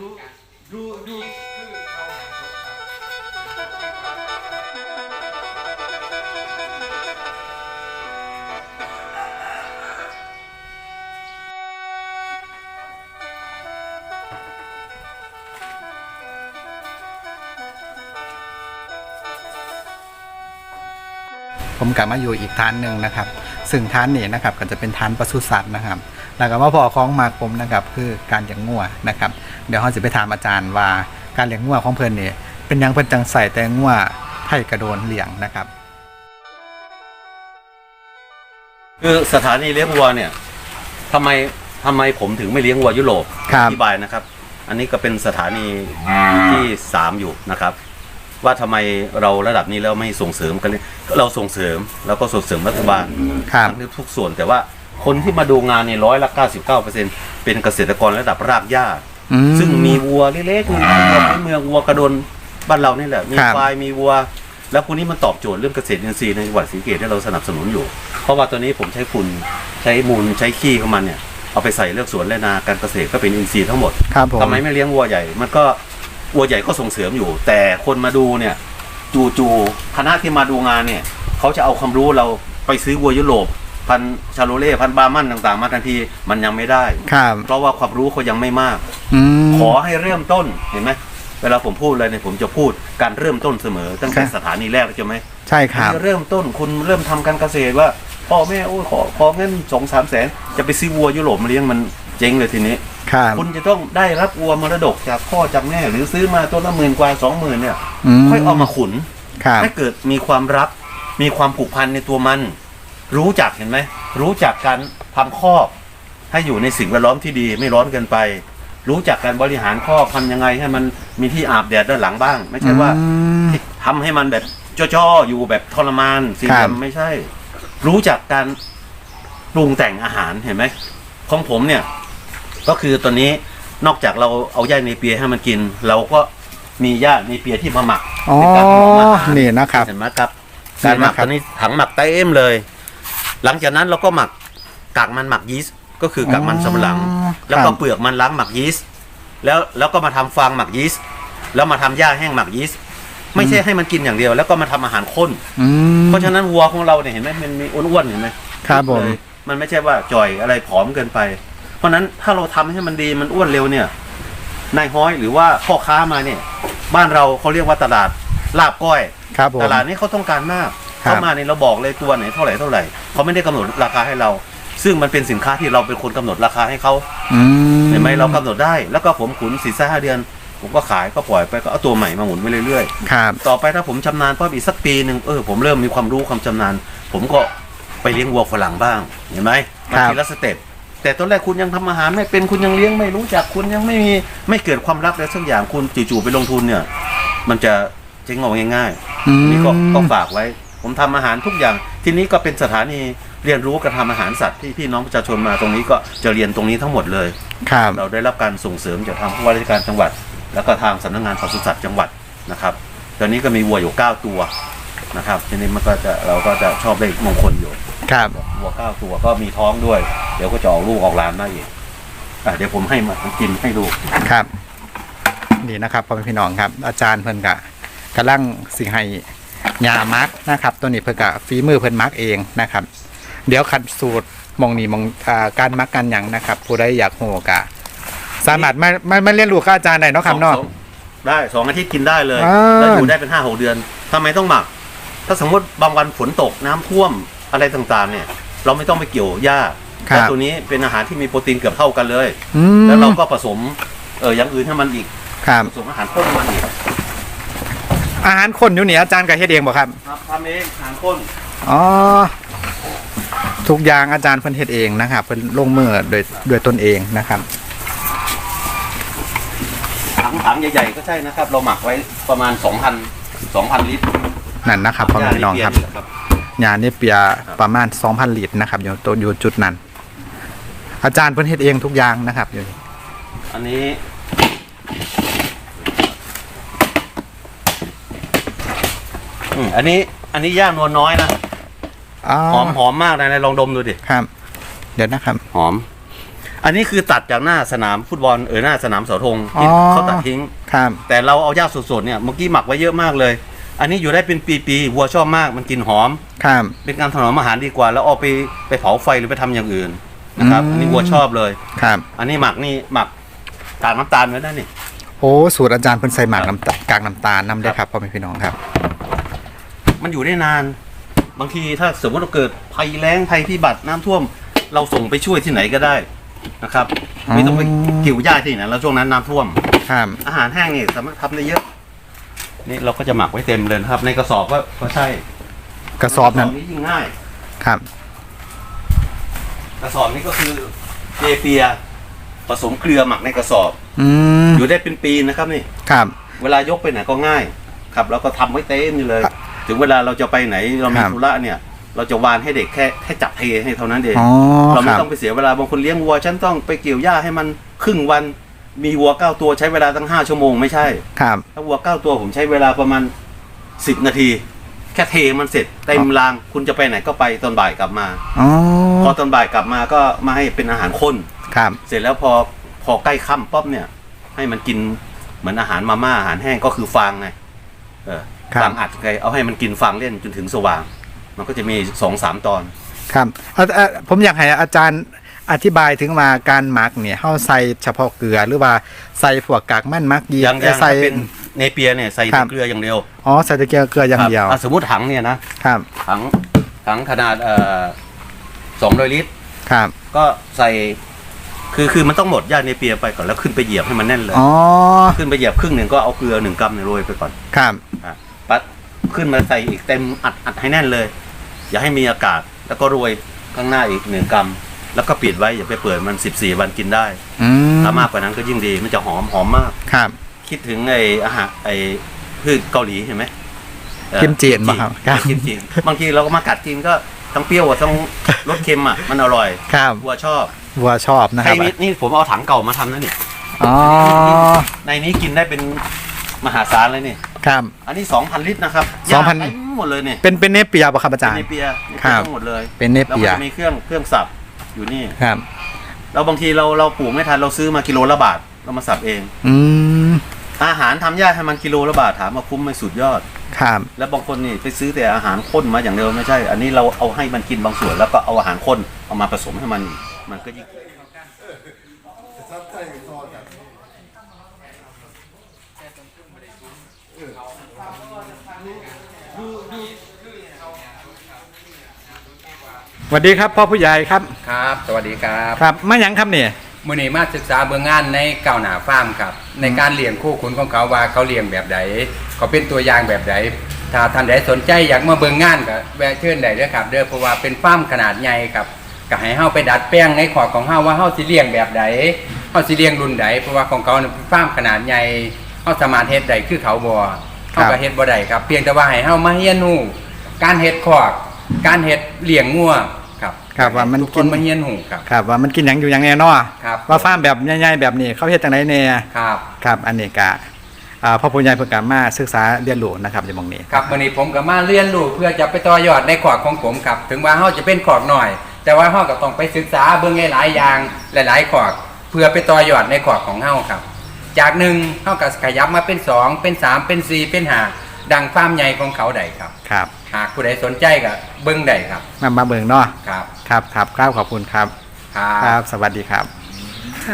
ดูดูดู ผมกลับมาอยู่อีกฐานหนึ่งนะครับ ซึ่งฐานนี้นะครับก็จะเป็นฐานปศุสัตว์นะครับแล้วก็มาพอของมากผมนะครับคือการเลี้ยงงัวนะครับ เดี๋ยวเราจะไปถามอาจารย์ว่าการเลี้ยงงัวของเพิ่นนี่เป็นหยังเพิ่นจังใส่แต่งัวไทยกระโดนเลี้ยงนะครับ คือสถานีเลี้ยงวัวเนี่ยทำไมทำไมผมถึงไม่เลี้ยงวัวยุโรปครับ อธิบายนะครับ อันนี้ก็เป็นสถานีที่สามอยู่นะครับ ว่าทำไมเราระดับนี้แล้วไม่ส่งเสริมกันเลยเราส่งเสริมแล้วก็ส่งเสริมรัฐบาลครับทั้งทุกส่วนแต่ว่าคนที่มาดูงานเนี่ยร้อยละ99เปอร์เซ็นต์เป็นเกษตรกรระดับรากหญ้าอืซึ่งมีวัวเล็กๆมีวัวในเมืองวัวกระโดนบ้านเรานี่แหละ มีครับควายมีวัว แล้วพวกนี้มันตอบโจทย์เรื่องเกษตรอินทรีย์ในจังหวัดศรีสะเกษที่เราสนับสนุนอยู่ เพราะว่าตัวนี้ผมใช้ฝุ่นใช้มูลใช้ขี้ของมันเนี่ยเอาไปใส่เลือกสวนและนาการเกษตรก็เป็นอินทรีย์ทั้งหมดครับผมทำไมไม่เลี้ยงวัวใหญ่ มันก็ วัวใหญ่ก็ส่งเสริมอยู่ แต่คนมาดูเนี่ย จูจูคณะที่มาดูงานเนี่ยเขาจะเอาความรู้เราไปซื้อวัวยุโรปพันธุ์ชาโลเล่พันธุ์บาร์มันต่างๆ มาทันทีมันยังไม่ได้ ครับ เพราะว่าความรู้เขายังไม่มาก อืม ขอให้เริ่มต้นเห็นไหมเวลาผมพูดอะไรเนี่ยผมจะพูดการเริ่มต้นเสมอ ตั้งแต่ครับ สถานีแรกใช่ไหมใช่ครับ เริ่มต้นคุณเริ่มทำการเกษตรว่าพ่อแม่โอ้ยขอขอเงินสองสามแสนจะไปซื้อวัวยุโรปมาเลี้ยงมันเจ๊งเลยทีนี้ ครับคุณจะต้องได้รับวัวมรดกจากพ่อจากแม่ หรือซื้อมาตัวละหมื่นกว่าสองหมื่นเนี่ยมค่อยเอามาขุน ครับให้เกิดมีความรัก มีความผูกพันในตัวมัน รู้จักเห็นไหม รู้จักการทำคอกให้อยู่ในสิ่งแวดล้อมที่ดีไม่ร้อนเกินไป รู้จักการบริหารคอกทำยังไงให้มันมีที่อาบแดดด้านหลังบ้าง ไม่ใช่ว่าอืมทำให้มันแบบจ้อๆอยู่แบบทรมานสิ่งครับ ทำไม่ใช่ รู้จักการปรุงแต่งอาหารเห็นไหมของผมเนี่ย ก็คือตอนนี้นอกจากเราเอาหญ้าในเปียให้มันกิน เราก็มีหญ้าในเปียที่มาหมักอ๋อเป็นการถนอมอาหารนี่นะครับ เห็นไหมครับนี่การหมักนะครับ ตอนนี้ถังหมักเต็มเลย หลังจากนั้นเราก็หมักกากมันหมักยีสต์ก็คือกากมันสำปะหลังอ๋อแล้วก็ครับเปลือกมันล้างหมักยีสต์แล้วแล้วก็มาทำฟางหมักยีสต์แล้วมาทำหญ้าแห้งหมักยีสต์ไม่ใช่ให้มันกินอย่างเดียว แล้วก็มาทำอาหารข้น อืม เพราะฉะนั้นวัวของเราเนี่ยเห็นไหมมันมีอ้วนๆเห็นไหมครับผม เลยมันไม่ใช่ว่าจ่อยอะไรผอมเกินไป เพราะฉะนั้นถ้าเราทำให้มันดีมันอ้วนเร็วเนี่ยนายฮ้อยหรือว่าพ่อค้ามาเนี่ย บ้านเราเขาเรียกว่าตลาดลาบก้อยครับผมตลาดนี้เขาต้องการมากครับเข้ามาเนี่ยเราบอกเลยตัวไหนเท่าไหร่เท่าไหร่เขาไม่ได้กำหนดราคาให้เรา ซึ่งมันเป็นสินค้าที่เราเป็นคนกำหนดราคาให้เขาอืมเห็นไหมเรากำหนดได้ แล้วก็ผมขุนสี่ห้าเดือน ผมก็ขายก็ปล่อยไปก็เอาตัวใหม่มาหมุนไปเรื่อยครับๆต่อไปถ้าผมชำนาญเพิ่มอีกสักปีหนึ่งเออผมเริ่มมีความรู้ความชำนาญ ผมก็ไปเลี้ยงวัวฝรั่งบ้างเห็นไหมมาทีละสเต็ป แต่ตอนแรกคุณยังทำอาหารไม่เป็นคุณยังเลี้ยงไม่รู้จักคุณยังไม่มีไม่เกิดความรักอะไรสักอย่างคุณจู่ๆไปลงทุนเนี่ย มันจะเจ๊งเอาง่ายๆอืมนี่ก็ก็ฝากไว้ ผมทำอาหารทุกอย่าง ที่นี้ก็เป็นสถานีเรียนรู้การทำอาหารสัตว์ที่พี่น้องประชาชนมาตรงนี้ก็จะเรียนตรงนี้ทั้งหมดเลยครับเราได้รับการส่งเสริมจากทางผู้ว่าราชการจังหวัด แล้วก็ทางสำนักงานปศุสัตว์จังหวัดนะครับ ตอนนี้ก็มีวัวอยู่ 9 ตัวนะครับ ทีนี้มันก็จะเราก็จะชอบเลขมงคลอยู่ครับ วัว9ตัวก็มีท้องด้วย เดี๋ยวก็จะออกลูกออกหลานมาอีกอะเดี๋ยวผมให้มากินให้ดูครับ นี่นะครับพ่อแม่พี่น้องครับ อาจารย์เพิ่นกะกำลังสิให้ยามักนะครับ ตัวนี้เพิ่นกะฝีมือเพิ่นมักเองนะครับ เดี๋ยวขัดสูตรหมองนี่มองอ่าการมักกันหยังนะครับ ผู้ใดอยากโหกะ สามารถมามามาเรียนรู้กับอาจารย์ได้เนาะครับเนาะ สองได้สองอาทิตย์กินได้เลย อ่า แล้วอยู่ได้เป็นห้าหกเดือนทำไมต้องหมัก ถ้าสมมติบางวันฝนตกน้ำท่วมอะไรต่างๆ เนี่ย เราไม่ต้องไปเกี่ยวหญ้าครับ แล้วตัวนี้เป็นอาหารที่มีโปรตีนเกือบเท่ากันเลย อืมแล้วเราก็ผสมเอออย่างอื่นให้มันอีกครับ ผสมอาหารข้นให้มันอีกอาหารคนอยู่นี่อาจารย์ก็เฮ็ดเองบ่ครับ ครับทำเองอาหารข้นอ๋อ ทุกอย่างอาจารย์เพิ่นเฮ็ดเองนะครับเพิ่นลงมือโดยโดยตนเองนะครับ ถังถังใหญ่ๆก็ใช่นะครับ เราหมักไว้ประมาณ 2,000 2,000 ลิตรนั่นนะครับพ่อแม่พี่น้องครับย่าลิเปียนี่แหละครับ ยาเนี่ยเปียประมาณ 2,000ลิตรนะครับอยู่ตัวอยู่จุดนั้น อาจารย์เพิ่นเฮ็ดเองทุกอย่างนะครับอยู่นี่อันนี้อืมอันนี้อันนี้ย่างนวลน้อยนะอ๋อหอมหอมมากนะนายลองดมดูดิครับ เดี๋ยวนะครับ หอม อันนี้คือตัดจากหน้าสนามฟุตบอลเออหน้าสนามเสาธงที่อ๋อ เขาตัดทิ้ง ครับแต่เราเอาหญ้าสดๆเนี่ยเมื่อกี้หมักไว้เยอะมากเลย อันนี้อยู่ได้เป็นปีๆวัวชอบมากมันกลินหอม ครับ เป็นการถนอมอาหารดีกว่า แล้วเอาไปไปเผาไฟหรือไปทำอย่างอื่นนะครับ อืม อันนี้วัวชอบเลย ครับ อันนี้หมักนี่หมักกากน้ำตาลไว้ได้นี่ โอ้สูตรอาจารย์เพิ่นใส่หมากน้ำตาลกากน้ำตาลนำได้ครับพ่อแม่พี่น้องครับ มันอยู่ได้นาน บางทีถ้าสมมติเราเกิดภัยแล้งภัยพิบัติน้ำท่วม เราส่งไปช่วยที่ไหนก็ได้นะครับอ๋อไม่ต้องไปเกี่ยวหญ้าที่ไหนแล้วช่วงนั้นน้ำท่วม ครับ อาหารแห้งนี่สามารถทำได้เยอะ นี่เราก็จะหมักไว้เต็มเลยนะครับ ในกระสอบก็ก็ใช่กระสอบนั้นนี้ยิ่งง่าย ครับ กระสอบนี้ก็คือเจเปียผสมเกลือหมักในกระสอบ อืมอยู่ได้เป็นปีนะครับนี่ ครับ เวลายกไปไหนก็ง่าย ครับ แล้วก็ทำไว้เต็มอยู่เลยครับถึงเวลาเราจะไปไหนเรามีครับธุระเนี่ย เราจะวานให้เด็กแค่แค่จับเทให้เท่านั้นเอง อ๋อเราคไม่รับ ต้องไปเสียเวลาบางคนเลี้ยงวัว ฉันต้องไปเกี่ยวหญ้าให้มันครึ่งวัน มีวัวเก้าตัวใช้เวลาตั้งห้าชั่วโมงไม่ใช่ ครับ ถ้าวัวเก้าตัวผมใช้เวลาประมาณสิบนาที แค่เทมันเสร็จเต็มรางคุณจะไปไหนก็ไปตอนบ่ายกลับมาอ๋อ พอตอนบ่ายกลับมาก็มาให้เป็นอาหารข้น ครับ เสร็จแล้วพอพอใกล้ค่ำป๊อบเนี่ย ให้มันกินเหมือนอาหารมาม่าอาหารแห้งก็คือฟางไงเออครับ ฟางอัดไงเอาให้มันกินฟางเล่นจนถึงสว่าง มันก็จะมีสองสามตอน ครับเอาเอาผมอยากให้อาจารย์ อธิบายถึงว่าการหมักเนี่ยเฮาใส่เฉพาะเกลือหรือว่าใส่พวกกากมันมักยียังยังใส่ ถ้าเป็นเนเปียเนี่ยใส่ครัแต่บเกลืออย่างเดียวอ๋อใส่แต่เกลือเกลืออย่างเดียวครับอะสมมติถังเนี่ยนะครับถังถังขนาดเอ่อสองร้อยลิตร ครับก็ใส่คือคือมันต้องหมดหญ้าเนเปียไปก่อนแล้วขึ้นไปเหยียบให้มันแน่นเลย อ๋อขึ้นไปเหยียบครึ่งหนึ่งก็เอาเกลือหนึ่งกรัมเนี่ยโรยไปก่อนครับอะปัดขึ้นมาใส่อีกเต็มอัดอัดให้แน่นเลย อย่าให้มีอากาศแล้วก็โรยข้างหน้าอีกหนึ่งกรัม แล้วก็ปิดไว้อย่าไปเปิดมันสิบสี่วันกินได้อืมถ้ามากกว่านั้นก็ยิ่งดีมันจะหอมหอมมาก ครับคิดถึงไอ้อาหารไอ้พืชเกาหลีเห็นไหมเอ่อกิมจิป่ะครับครับกิมจิบางทีเราก็มากัดกินก็ทั้งเปรี้ยวอะทั้งรสเค็มอะมันอร่อยครับวัวชอบวัวชอบนะคไอ้รับนี่นี่ผมเอาถังเก่ามาทำนะนี่อ๋อในนี้กินได้เป็นมหาศาลเลยนี่ ครับ อันนี้สองพันลิตรนะครับสองพันย่าเต็มหมดเลยเนี่ยเป็นเป็นเนเปียป่ะครับอาจารย์ในเปียในครัเปียบทั้งหมดเลยเป็นเนแล้วเปีมันยจะมีเครื่องเครื่องสับ อยู่นี่ ครับ เราบางทีเราเราปลูกไม่ทันเราซื้อมากิโลละบาท เรามาสับเอง อืม อาหารทำยากให้มันกิโลละบาทถามว่าคุ้มไหมสุดยอด ครับ แล้วบางคนนี่ไปซื้อแต่อาหารข้นมาอย่างเดียวไม่ใช่ อันนี้เราเอาให้มันกินบางส่วน แล้วก็เอาอาหารข้นเอามาผสมให้มัน มันก็ยิ่ง สวัสดีครับพ่อผู้ใหญ่ครับครับ สวัสดีครับครับมาหยังครับเนี่ยมื่อนี้มาศึกษาเบื้องงานในเก่าวหนาฟาร์มครับ ในการเลี้ยงคู่ขุนของเขาว่าเขาเลี้ยงแบบใดเขาเป็นตัวอย่างแบบใดถ้าท่านใดสนใจอยากมาเบื้องงานก็แวะเชิญได้เด้อครับเด้อเพราะว่าเป็นฟาร์มขนาดใหญ่ครับก็ให้เฮาไปดัดแปลงในขอดของเฮาว่าเฮาสิเลี้ยงแบบใดเฮาสิเลี้ยงรุ่นใดเพราะว่าของเขาเนี่ยเป็นฟาร์มขนาดใหญ่เฮาสามารถเฮ็ดได้คือเขาบ่เฮาก็เฮ็ดบ่ได้ครับ เพียงแต่ว่าให้เฮามาเรียนรู้การเฮ็ดขอกการเฮ็ดเลี้ยงงัว ครับครับว่ามันทุกคกินน มาเรียนรู้ครับ ครับว่ามันกินหยังอยู่หยังแน่เนอครับ ว่าฟาร์มแบบใหญ่ๆแบบนี้เขาเฮ็ดจังไดแน่ครับ ครับ อันนี้ก็อ่าพ่อผู้ใหญ่เพิ่นก็มาศึกษาเรียนรู้นะครับในหมองนี้ ครับวันนี้ผมก็มาเรียนรู้เพื่อจะไปต่อยอดในขอกของผมครับ ถึงว่าเฮาจะเป็นขอกหน่อย แต่ว่าเฮาก็ต้องไปศึกษาเบิ่งหลายๆอย่างหลายๆขอกเพื่อไปต่อยอดในขอกของเฮาครับ จากหนึ่งเฮาก็ขยับมาเป็นสองเป็นสามเป็นสี่เป็นห้าดังฟาร์มใหญ่ของเขาได้ครับ ครับ หากผู้ใดสนใจก็เบิ่งได้ครับ มามาเบิ่งเนาะครับ ครับครับครับขอบคุณครับ ครัครับบสวัสดีครับ